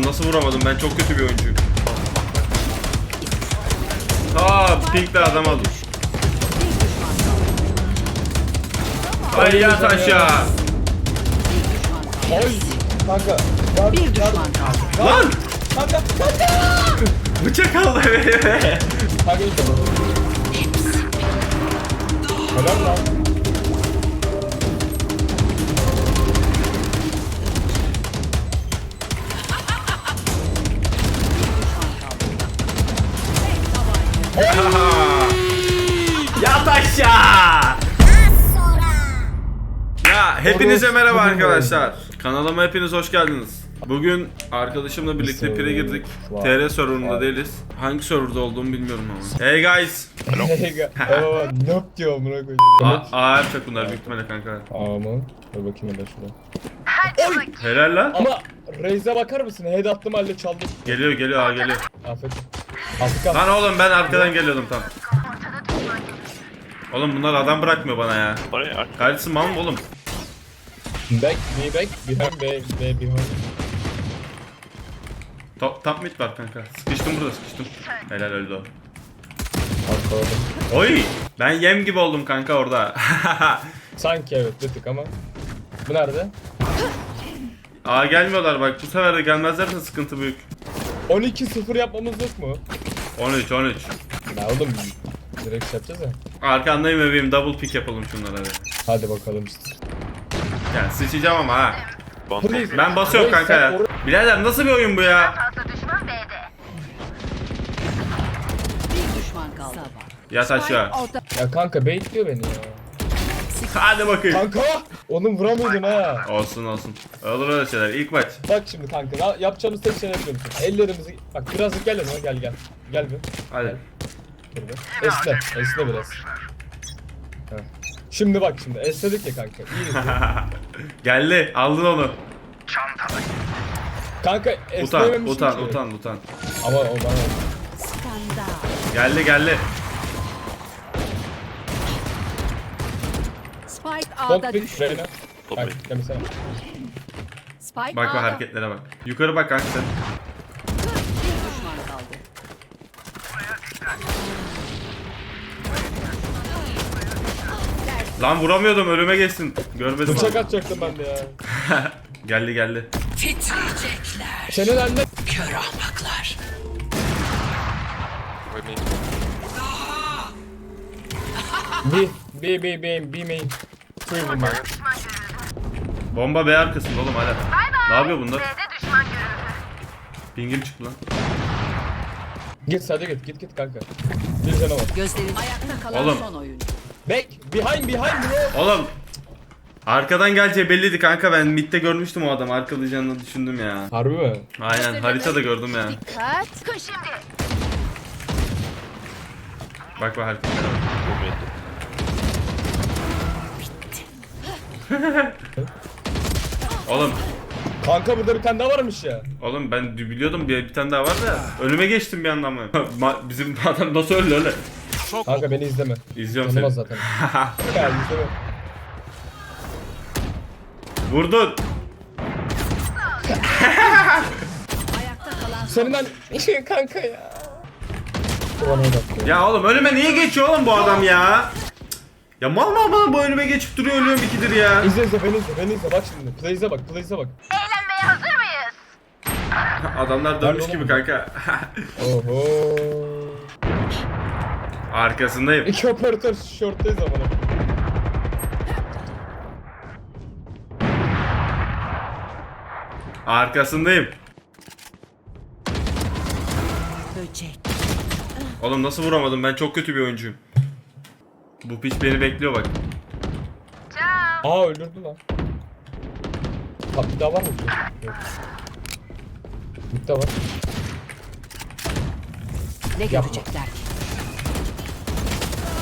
Oğlum nasıl vuramadım ben çok kötü bir oyuncuyum. Aa pinkle adam aldım. Ay yat aşağı. Kanka. Var, Bir düşman kaldı. Lan Kanka kanka. bıçak aldı beni. Kanka ilk. Helal lan. Yat aşağı. Ya hepinize merhaba arkadaşlar. Kanalıma hepiniz hoş geldiniz. Bugün arkadaşımla birlikte pire girdik. TR serverında değiliz. Hangi serverda olduğumu bilmiyorum ama. Hey guys. Noob diyor amına koyayım. A AR çok bunlar büyük ihtimalle kanka. Aman. Dur bakayım hele şuna. Helal lan. Ama Reis'e bakar mısın? Head attım halde çaldım. Geliyor geliyor ha geliyor. Afiyet. Afrika. Lan oğlum ben arkadan geliyordum tam. Oğlum bunlar adam bırakmıyor bana ya. Oraya ar- Kardeşim mal mı oğlum? Back, be back, behind, be, be behind. Top, top mid var kanka. Sıkıştım burada sıkıştım. Helal öldü o. Arkaladım. Oy! Ben yem gibi oldum kanka orada. Sanki evet bir tık ama. Bu nerede? Aa gelmiyorlar bak bu sefer de gelmezlerse sıkıntı büyük. 12-0 yapmamız yok mu? 13 13. Ya oğlum direkt şey yapacağız ya. Arkandayım bebeğim double pick yapalım şunlara hadi. Hadi bakalım. Yani sıçacağım ama ha. Ben basıyorum kanka ya. Birader nasıl bir oyun bu ya? Yat aşağı. Ya kanka baitliyor beni ya. Hadi bakayım. Kanka! Onu vuramıyordun ha. Olsun olsun. Olur öyle şeyler. İlk maç. Bak şimdi kanka na- yapacağımız tek şey ne biliyor musun? Ellerimizi... Bak birazcık gel yanıma gel gel. Gel bir. Hadi. Dur bir. Esne. Esne biraz. Heh. Şimdi bak şimdi esnedik ya kanka. İyi? Geldi. Aldın onu. Kanka Utan, esnememişim utan, ki. utan, utan. Ama o bana... Skandal. Geldi, geldi. Spike A'da düştü. Reyna. Top Bak mid. demesene. Spike Bak bak A'da. hareketlere bak. Yukarı bak kanka sen. Bir düşman kaldı. Lan vuramıyordum ölüme geçsin. Görmedim. Bıçak abi. atacaktım ben de ya. geldi geldi. Titriyecekler. Senin anne... Kör ahmaklar. B, B, B, B, B main. Three B main. Bomba B arkasında oğlum hala. Ne yapıyor bunlar? Pingim çıktı lan. Git hadi git, git git kanka. Bir canavar. Gözlerin ayakta kalan Oğlum. son oyuncu. Back, behind, behind bro. Oğlum. Arkadan geleceği belliydi kanka ben midde görmüştüm o adamı arkalayacağını düşündüm ya. Harbi mi? Aynen haritada gördüm ya. Dikkat. Koş şimdi. Bak bak hareketlere Oğlum Kanka burada bir tane daha varmış ya. Oğlum ben biliyordum bir, bir tane daha var da önüme geçtim bir anda ama. Ma- Bizim adam nasıl öldü öyle? Kanka beni izleme. İzliyorum Tanımaz seni. zaten. ya izleme. Vurdun. Ayakta kalan Senin an... kanka ya. Ulan. Ya oğlum önüme niye geçiyor oğlum bu adam ya? Ya mal mal bana bu önüme geçip duruyor ölüyorum ikidir ya. İzle izle beni izle beni izle bak şimdi. Plays'e bak plays'e bak. Eğlenmeye hazır mıyız? Adamlar dönmüş gibi kanka. Oho. Arkasındayım. İki operatör shorttayız amına. Arkasındayım. böcek. Oğlum nasıl vuramadım ben çok kötü bir oyuncuyum. Bu piç beni bekliyor bak. Aa öldürdü lan. Ha bir daha var mı? Yok. Bir daha var. Ne Yapma. görecekler ki?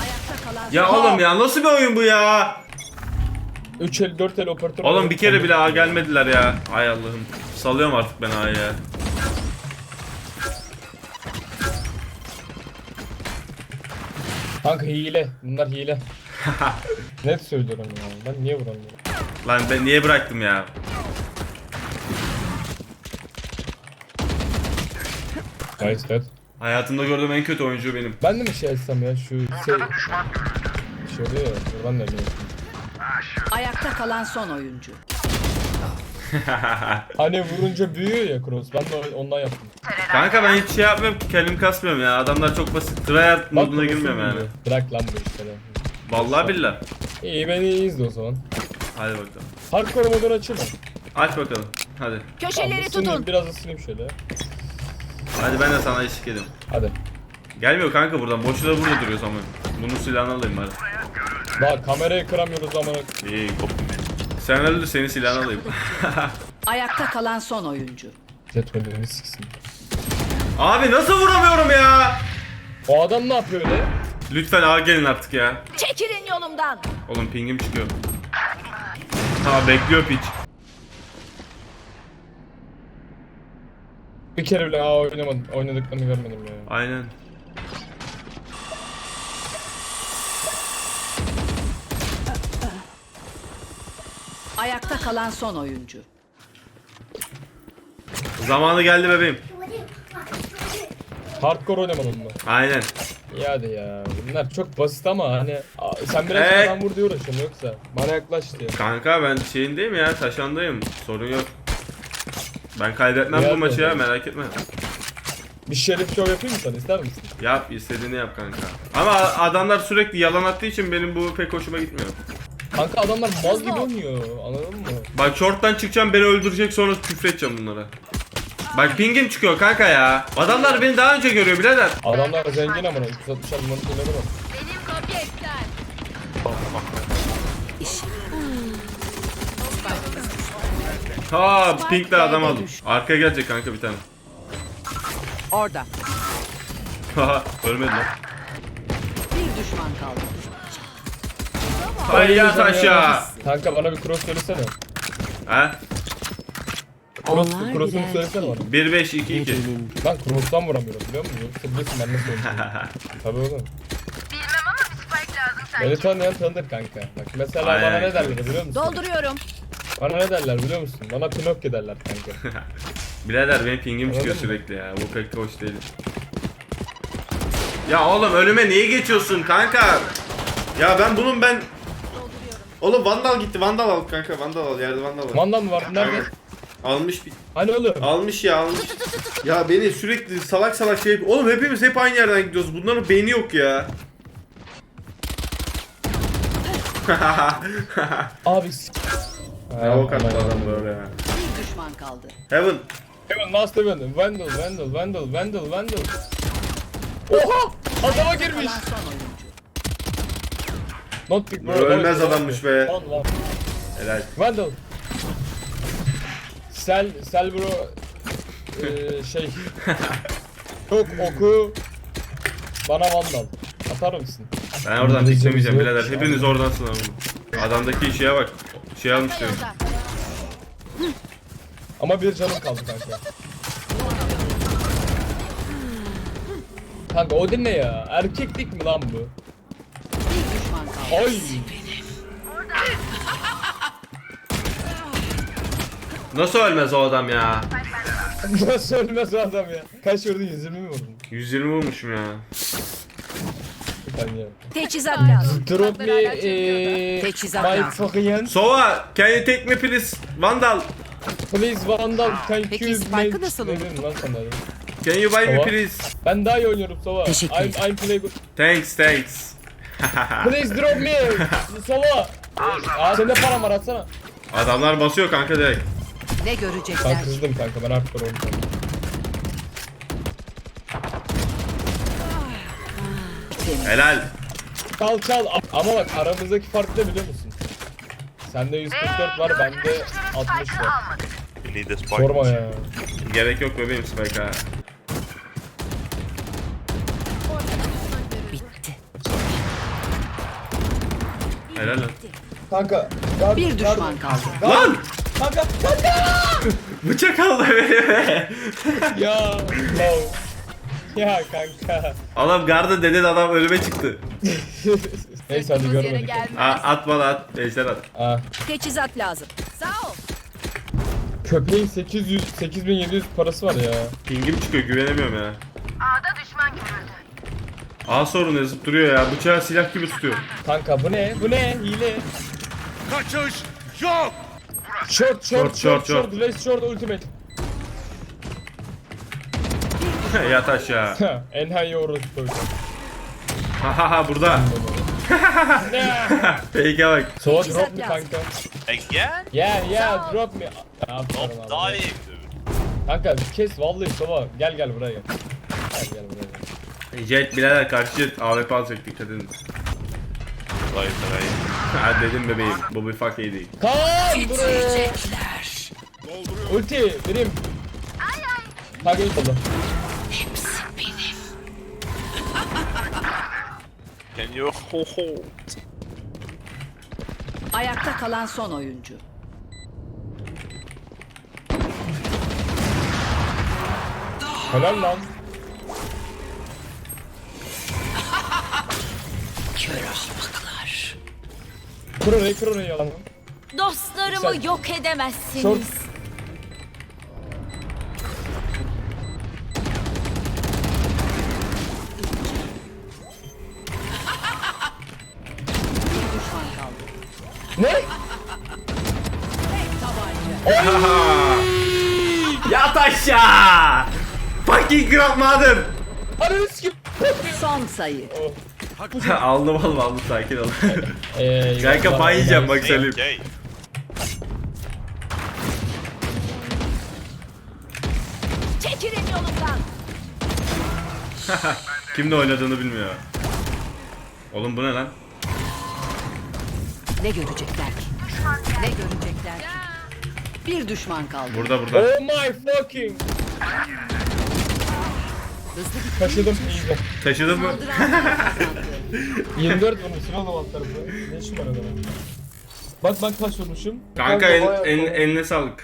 Ayakta kalan Ya oğlum ya nasıl bir oyun bu ya? 3 el 4 el operatör. Oğlum bir kere bile A gelmediler ya. Ay Allah'ım. Salıyorum artık ben A'yı Kanka hile. Bunlar hile. Net söylüyorum ya. Ben niye vuramıyorum? Lan ben niye bıraktım ya? Nice dead. Hayatımda gördüğüm en kötü oyuncu benim. Ben de mi şey etsem ya şu şey... Şey oluyor ya. Ben de bilmiyorum. Ayakta kalan son oyuncu. Hani vurunca büyüyor ya cross. Ben de ondan yaptım. Kanka ben hiç şey yapmıyorum ki kendim kasmıyorum ya. Adamlar çok basit. Tryhard moduna girmiyorum yani. büyüyor. Bırak lan bu işleri. Vallahi billah. İyi beni iyi izle o zaman. Hadi bakalım. Hardcore modunu açayım mı? Aç bakalım. Hadi. Köşeleri Isınayım, tutun. Biraz ısınayım şöyle. Hadi ben de sana eşlik edeyim. Hadi. Gelmiyor kanka buradan. Boşuna burada duruyor ama. Bunun silahını alayım bari. Bak kamerayı kıramıyoruz ama. İyi koptum. Sen öldür senin silahını alayım. Ayakta kalan son oyuncu. Siksin. Abi nasıl vuramıyorum ya? O adam ne yapıyor öyle? Lütfen ağa gelin artık ya. Çekilin yolumdan. Oğlum pingim çıkıyor. Ha bekliyor piç. Bir kere bile aa oynamadım. Oynadıklarını görmedim ya. Aynen. Ayakta kalan son oyuncu. Zamanı geldi bebeğim. Hardcore oynamadın mı? Aynen. İyi hadi ya. Bunlar çok basit ama hani sen biraz Ee? adam vur diye uğraşıyorsun yoksa. Bana yaklaş diye. Kanka ben şeyindeyim ya taşandayım. Sorun yok. Ben kaybetmem bu maçı ya merak etme. Bir şerif show yapayım mı sana ister misin? Yap istediğini yap kanka. Ama adamlar sürekli yalan attığı için benim bu pek hoşuma gitmiyor. Kanka adamlar mal gibi oynuyor anladın mı? Bak short'tan çıkacağım beni öldürecek sonra küfredeceğim bunlara. Bak pingim çıkıyor kanka ya. Adamlar beni daha önce görüyor birader. Adamlar zengin ama 360 almanı kullanır mı? Benim kopya iptal. Ha pinkle adam aldım. Arkaya gelecek kanka bir tane. Orada. Haha ölmedi lan. Bir düşman kaldı. Ay yat aşağı. Kanka bana bir cross söylesene. Ha? Cross, Onlar cross'unu gider. söylesene bana. 1 5 2 2. Ben cross'tan vuramıyorum biliyor musun? Yoksa biliyorsun ben nasıl oynuyorum. Tabii oğlum. Bilmem ama bir spike lazım sanki. Beni tanıyan tanır kanka. Bak mesela Aynen. bana ne derler biliyor musun? Dolduruyorum. Bana ne derler biliyor musun? Bana Pinokyo derler kanka. Birader benim pingim çıkıyor Anladın mı? sürekli ya. Bu pek de hoş değil. Ya oğlum önüme niye geçiyorsun kanka? Ya ben bunun ben... Oğlum Vandal gitti. Vandal al kanka. Vandal al. Yerde Vandal al. Mandan mı var? Nerede? Almış bir... Hani oğlum? Almış ya almış. Ya beni sürekli salak salak şey yapıyor. Oğlum hepimiz hep aynı yerden gidiyoruz. Bunların beyni yok ya. Abi ne o kadar adam böyle ya. Bir düşman kaldı. Heaven. Hemen last event. Vandal, Vandal, Vandal, Vandal, Vandal. Oha! Adama girmiş. Kalan son oyuncu. Not big bro. Ölmez adammış be. One, one. Helal. Vandal. Sel, Sel bro. Eee şey. Çok oku. Bana Vandal. Atar mısın? Ben oradan diklemeyeceğim birader. Hepiniz oradan oğlum. Adamdaki şeye bak. Şey almış diyor. Yolda. Ama bir canım kaldı kanka. Kanka o ne ya? Erkeklik mi lan bu? Ay! Nasıl ölmez o adam ya? Nasıl ölmez o adam ya? Kaç vurdun? 120 mi vurdun? 120 vurmuşum ya. Ben ya. Teçhizat lazım. Drop me eee Teçhizat my lazım. fucking Sova, can you take me please? Vandal, please Vandal can you Peki, me Spike'ı nasıl Ne dedim lan sana? can you buy me Sova. please? Ben daha iyi oynuyorum Sova. Teşekkür I'm. I'm play good. Thanks, thanks. Please drop me Sova. Aa sende param var atsana. Adamlar basıyor kanka direkt. Ne Ben görecekler? kızdım kanka ben artık oynayacağım. Helal. Çal çal ama bak aramızdaki fark ne biliyor musun? Sende 144 var bende 60 var. Sorma ya. Gerek yok bebeğim Spike ha. Helal lan. Kanka. Gard, Bir düşman kaldı. Lan! Kanka kanka. Bıçak aldı beni. ya. No. Ya kanka. Oğlum garda deden adam ölüme çıktı. Neyse hadi gör beni. A at bana at. Ejder at. Aa. Teçhizat lazım. Sağ ol. Köpeğin 800 8700 parası var ya. Pingim çıkıyor güvenemiyorum ya. A sorun yazıp duruyor ya. Bıçağı silah gibi tutuyor. Kanka bu ne? Bu ne? Hile. Kaçış yok. Short short Short, short short, short. Let's short ultimate. Yat aşağı. Enhay orospu. Ha ha ha burada. Ne? Fake'e bak. So drop me kanka. Again? Yeah yeah drop me. Abi. dying. Kanka kes vallahi sova. Gel gel buraya gel. Gel gel buraya gel. Jet birader karşı jet AWP alacak dikkat edin. Right away. Ha dedim bebeğim. Bu bir fuck iyi değil. Kan buraya. Ulti birim. Kanka ilk oldu. Can you hold? Ayakta kalan son oyuncu. Helal lan. Kör ahmaklar. Kur orayı kur orayı yalan. Dostlarımı Güzel. yok edemezsiniz. Short. Ne? Yat aşağı. Fucking. Ananı sikim. Son sayı. aldım aldım aldım sakin ol. Eee. Kanka ban yiyeceğim bak Selim. Okay. Çekilin yolumdan. Kimle oynadığını bilmiyor. Oğlum bu ne lan? Ne görecekler ki? Ne görecekler ki? Bir düşman kaldı. Burada burada. Oh my fucking. Taşıdım iyice. Taşıdın mı? saldıran kazandı. 24 vurmuşsun oğlum alt tarafı. Ne işin var adamın? Bak bak kaç vurmuşum. Kanka bayağı- en, eline sağlık.